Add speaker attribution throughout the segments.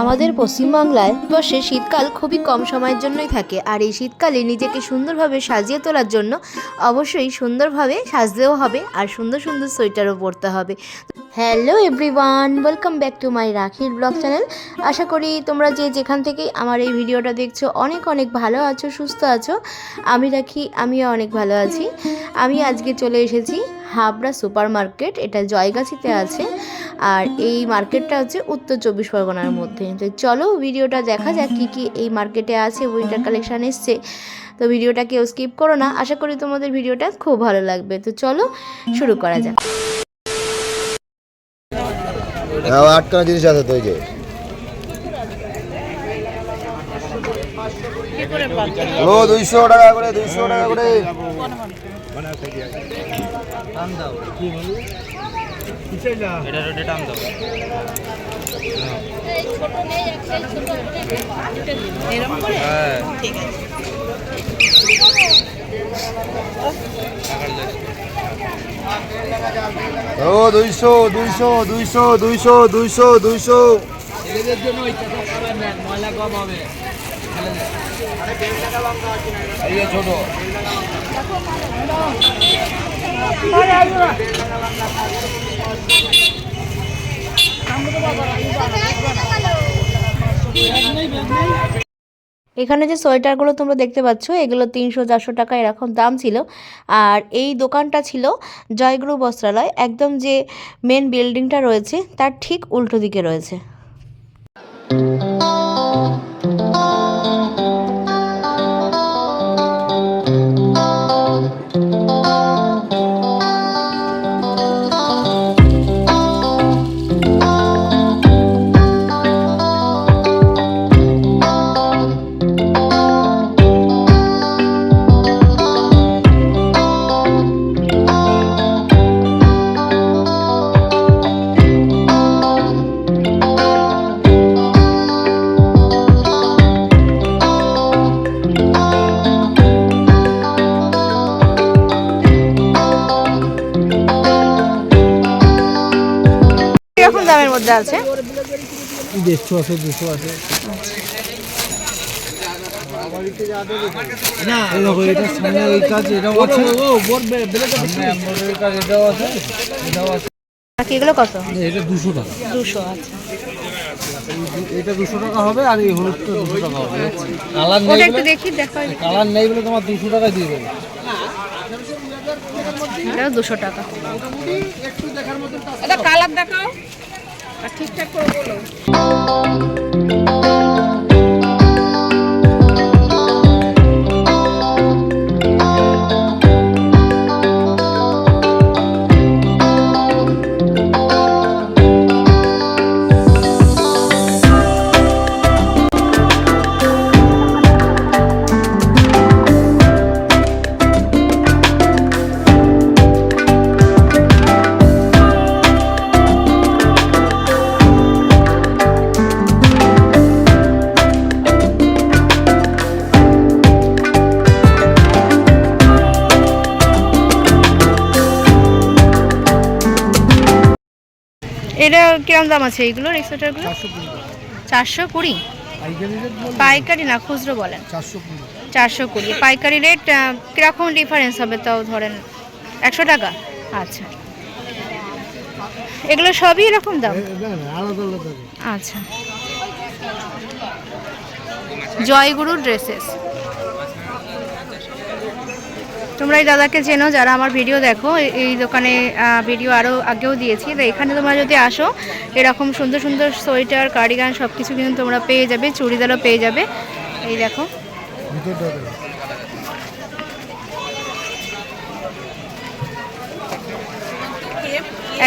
Speaker 1: আমাদের পশ্চিমবাংলায় বসে শীতকাল খুবই কম সময়ের জন্যই থাকে। আর এই শীতকালে নিজেকে সুন্দরভাবে সাজিয়ে তোলার জন্য অবশ্যই সুন্দরভাবে সাজতেও হবে আর সুন্দর সুন্দর সোয়েটারও পরতে হবে। Hello everyone welcome back to my রাখির ব্লগ চ্যানেল আশা করি তোমরা যে যেখান থেকেই আমার এই ভিডিওটা দেখছ, অনেক অনেক ভালো আছো, সুস্থ আছো। আমি রাখি, আমিও অনেক ভালো আছি। আমি আজকে চলে এসেছি হাবড়া সুপার মার্কেট এটা জয়গাছিতে আছে। আর এই মার্কেটটা হচ্ছে উত্তর চব্বিশ পরগনার মধ্যে। তো চলো ভিডিওটা দেখা যাক কী কী এই মার্কেটে আছে উইন্টার কালেকশান এসছে। তো ভিডিওটা কেউ স্কিপ করো না আশা করি তোমাদের ভিডিওটা খুব ভালো লাগবে। তো চলো শুরু করা যাক।
Speaker 2: জিনিস আছে তো যে। ও দুইশো টাকা করে দুইশো টাকা করে।
Speaker 3: এটা রোডে টান দাও। হ্যাঁ।
Speaker 2: ও দুইশো দুইশো দুইশো দুইশো দুইশো দুইশো।
Speaker 3: ছেলেদের জন্য ওই চাকা পাবেন না ময়লা কম হবে।
Speaker 2: এই ছোট।
Speaker 1: এখানে যে সোয়েটারগুলো তোমরা দেখতে পাচ্ছ, এগুলো তিনশো চারশো টাকা এরকম দাম ছিল। আর এই দোকানটা ছিল জয়গুরু বস্ত্রালয়। একদম যে মেন বিল্ডিংটা রয়েছে, তার ঠিক উল্টো দিকে রয়েছে। মধ্যে আছে?
Speaker 3: দেড়শো আছে দুশো আছে। না এই দেখো এটা সামনে ওই কাজ এটাও আছে। ও বোর সামনে এমব্রয়ডারি কাজ এটাও আছে এটাও আছে।
Speaker 1: বাকি এগুলো কত?
Speaker 3: এটা দুশো টাকা।
Speaker 1: দুশো আচ্ছা।
Speaker 3: এটা দুশো টাকা হবে আর এই হলুদটা দুশো টাকা হবে কালার নেই
Speaker 1: একটু
Speaker 3: বলে
Speaker 1: দেখি দেখো
Speaker 3: কালার নেই বলে তোমার দুশো টাকা দিয়ে দেবো।
Speaker 1: দুশো টাকা।
Speaker 4: কালার দেখাও। ঠিকঠাক করে বলো।
Speaker 1: এটা কিরম দাম আছে এইগুলোর এই সোয়েটারগুলো? চারশো কুড়ি পাইকারি না খুচরো বলেন।
Speaker 3: চারশো কুড়ি।
Speaker 1: পাইকারি রেট কীরকম ডিফারেন্স হবে তাও ধরেন একশো টাকা? আচ্ছা। এগুলো সবই এরকম দাম? আচ্ছা। জয়গুরু ড্রেসেস। তোমরা এই দাদাকে চেনো যারা আমার ভিডিও দেখো এই দোকানে ভিডিও আরও আগেও দিয়েছি। তো এখানে তোমরা যদি আসো এরকম সুন্দর সুন্দর সোয়েটার কার্ডিগান সব কিছু কিন্তু তোমরা পেয়ে যাবে চুড়িদারও পেয়ে যাবে। এই দেখো।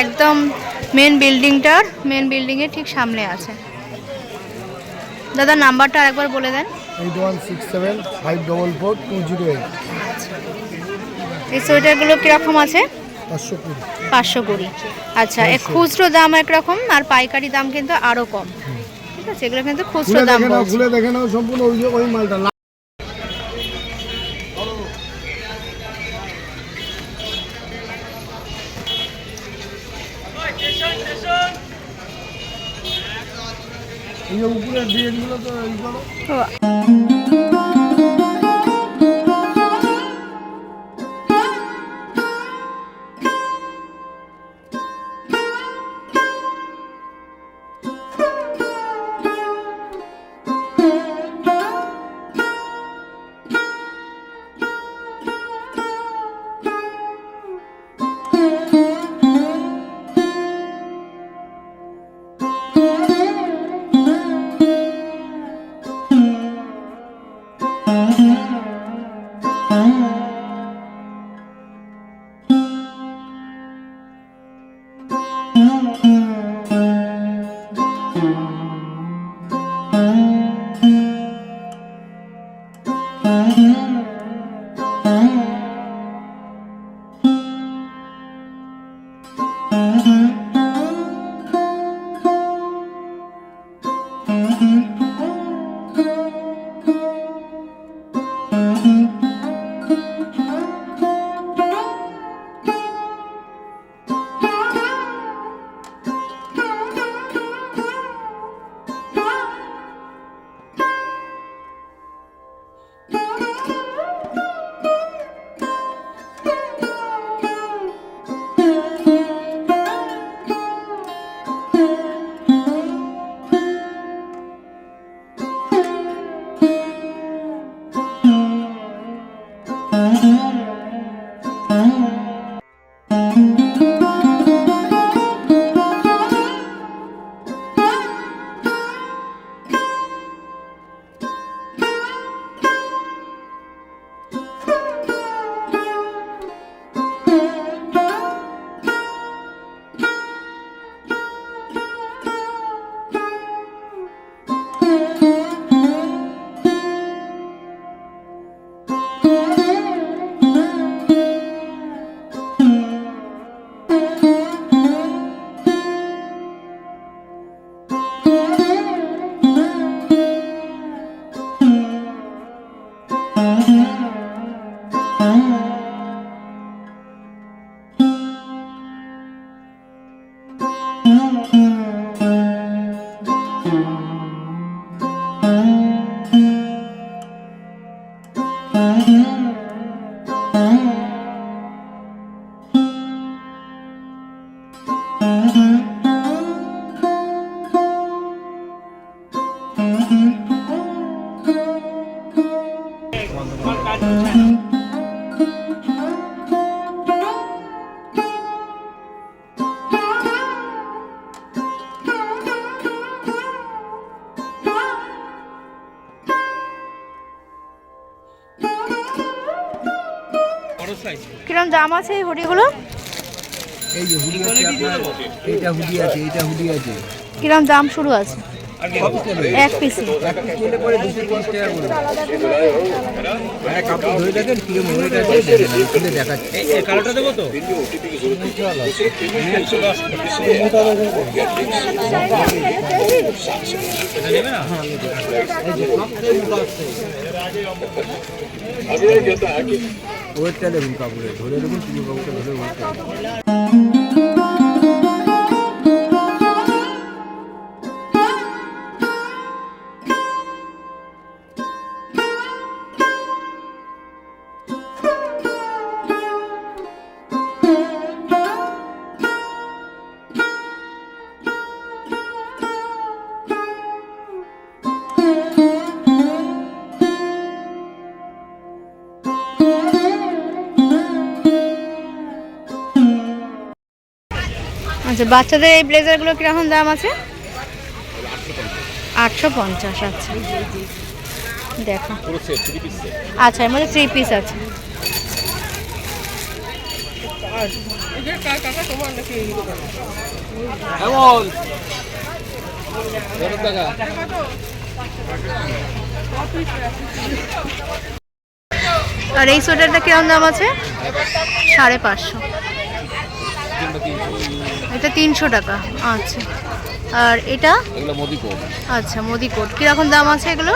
Speaker 1: একদম মেন বিল্ডিংটার মেন বিল্ডিংয়ের ঠিক সামনে আছে। দাদা নাম্বারটা আরেকবার বলে দেন।
Speaker 3: Eight one six seven five double four two zero eight.
Speaker 1: এই সোয়েটারগুলো কীরকম আছে?
Speaker 3: পাঁচশো কুড়ি।
Speaker 1: আচ্ছা এ খুচরো দাম একরকম আর পাইকারি দাম কিন্তু আরও কম। ঠিক আছে এগুলো কিন্তু খুচরো দাম।
Speaker 3: খুলে দেখে নাও সম্পূর্ণ ওই মালটা। এই যে তো
Speaker 1: Mm-hmm. দাম আছে এই হুডিগুলো?
Speaker 3: এই যে হুডি আছে আপনার এইটা হুডি আছে এইটা হুডি আছে।
Speaker 1: কিরম দাম শুরু আছে? এক পিসে
Speaker 3: এক পিস নিলে পরে দুশো তিরিশ টাকা করে। কাপড় ধরে দেখেন কিরম ওয়েট আছে দেখেন দেখাচ্ছি। এই কালোটা দেবো তো? ওয়েটটা দেখুন কাপড়ে ধরে দেখুন পুরো কাপড়টা ধরে ওয়েটটা
Speaker 1: আচ্ছা বাচ্চাদের এই ব্লেজারগুলো কীরকম দাম আছে? আটশো পঞ্চাশ আচ্ছা। দেখো। আচ্ছা এর মধ্যে থ্রি পিস আছে। আর এই সোয়েটারটা কীরকম দাম আছে? সাড়ে পাঁচশো। এটা তিনশো টাকা। আচ্ছা। আর এটা?
Speaker 3: এগুলো মোদি কোট
Speaker 1: আচ্ছা মোদি কোট কীরকম দাম আছে এগুলো?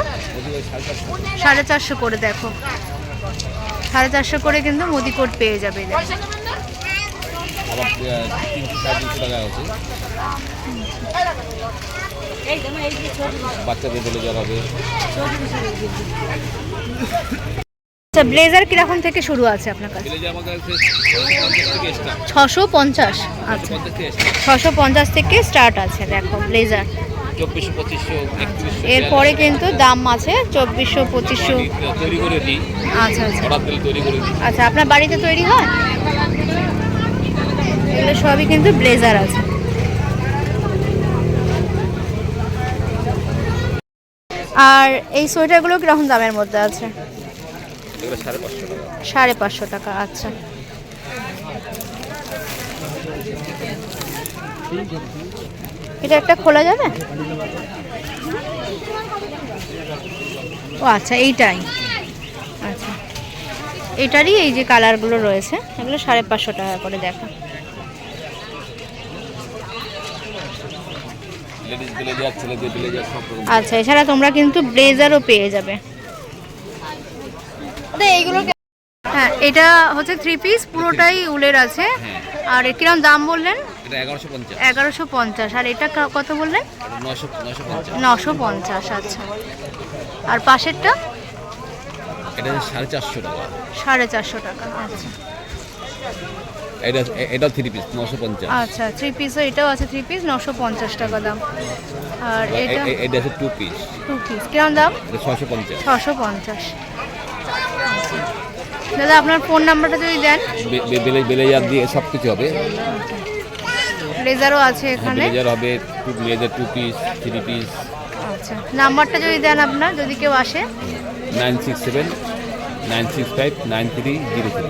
Speaker 1: সাড়ে চারশো করে দেখো। সাড়ে চারশো করে কিন্তু মোদি কোট পেয়ে যাবে
Speaker 5: বাচ্চাদের বলে হবে।
Speaker 1: আচ্ছা ব্লেজার কীরকম থেকে শুরু আছে আপনার কাছে? ছশো পঞ্চাশ আচ্ছা। ছশো পঞ্চাশ থেকে স্টার্ট আছে দেখো ব্লেজার।
Speaker 5: পঁচিশশো
Speaker 1: এরপরে কিন্তু দাম আছে চব্বিশশো পঁচিশশো। আচ্ছা আচ্ছা। আচ্ছা আপনার বাড়িতে তৈরি হয়? এগুলো সবই কিন্তু ব্লেজার আছে। আর এই সোয়েটারগুলো কীরকম দামের মধ্যে আছে?
Speaker 5: সাড়ে পাঁচশো টাকা।
Speaker 1: আচ্ছা। এটা একটা খোলা যাবে? ও আচ্ছা এইটাই। আচ্ছা। এটারই এই যে কালারগুলো রয়েছে এগুলো সাড়ে পাঁচশো টাকা করে দেখা। আচ্ছা এছাড়া তোমরা কিন্তু ব্লেজারও পেয়ে যাবে। এইগুলো হ্যাঁ এটা হচ্ছে থ্রি পিস পুরোটাই উলের আছে। আর এর কিরম দাম বললেন?
Speaker 5: এগারোশো পঞ্চাশ।
Speaker 1: আর এটা কত বললেন?
Speaker 5: নশো পঞ্চাশ।
Speaker 1: আচ্ছা। আর পাশেরটা?
Speaker 5: এটা সাড়ে চারশো টাকা।
Speaker 1: সাড়ে চারশো টাকা আচ্ছা।
Speaker 5: এটা থ্রি পিস নশো পঞ্চাশ।
Speaker 1: আচ্ছা থ্রি পিসও এটাও আছে থ্রি পিস নশো পঞ্চাশ টাকা দাম। আর এটা?
Speaker 5: আছে টু পিস
Speaker 1: টু পিস কিরম দাম?
Speaker 5: ছশো পঞ্চাশ।
Speaker 1: ছশো পঞ্চাশ। দাদা আপনার ফোন নাম্বারটা যদি দেন।
Speaker 5: ব্লেজার দিয়ে সব কিছু হবে।
Speaker 1: ব্লেজারও আছে এখানে।
Speaker 5: ব্লেজার হবে two blazer two piece three piece
Speaker 1: আচ্ছা নাম্বারটা যদি দেন আপনার যদি কেউ আসে।
Speaker 5: Nine six seven nine six five nine three zero three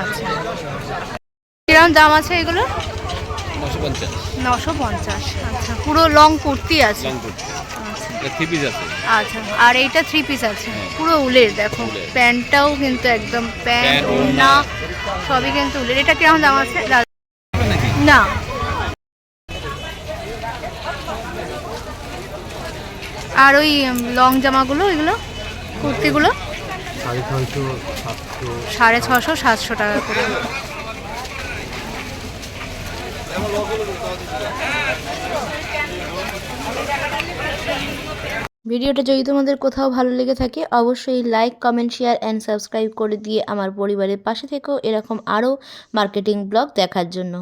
Speaker 1: আচ্ছা। কিরম দাম আছে এগুলো?
Speaker 5: নশো পঞ্চাশ।
Speaker 1: নশো পঞ্চাশ। আচ্ছা পুরো লং কুর্তি আছে।
Speaker 5: লং কুর্তি।
Speaker 1: আচ্ছা।
Speaker 5: থ্রি পিস আছে।
Speaker 1: আচ্ছা আর এইটা থ্রি পিস আছে। পুরো উলের দেখো। প্যান্টটাও কিন্তু একদম প্যান্ট ওড়না। সবই কিন্তু উলের। এটা কীরকম দাম আছে? না। আর ওই লং জামাগুলো এগুলো? কুর্তিগুলো?
Speaker 3: সাড়ে
Speaker 1: সাড়ে ছশো সাতশো টাকা করে। ভিডিওটা যদি তোমাদের কোথাও ভালো লেগে থাকে, অবশ্যই like comment share and subscribe করে দিয়ে আমার পরিবারের পাশে থেকেও এরকম আরও মার্কেটিং ব্লগ দেখার জন্য।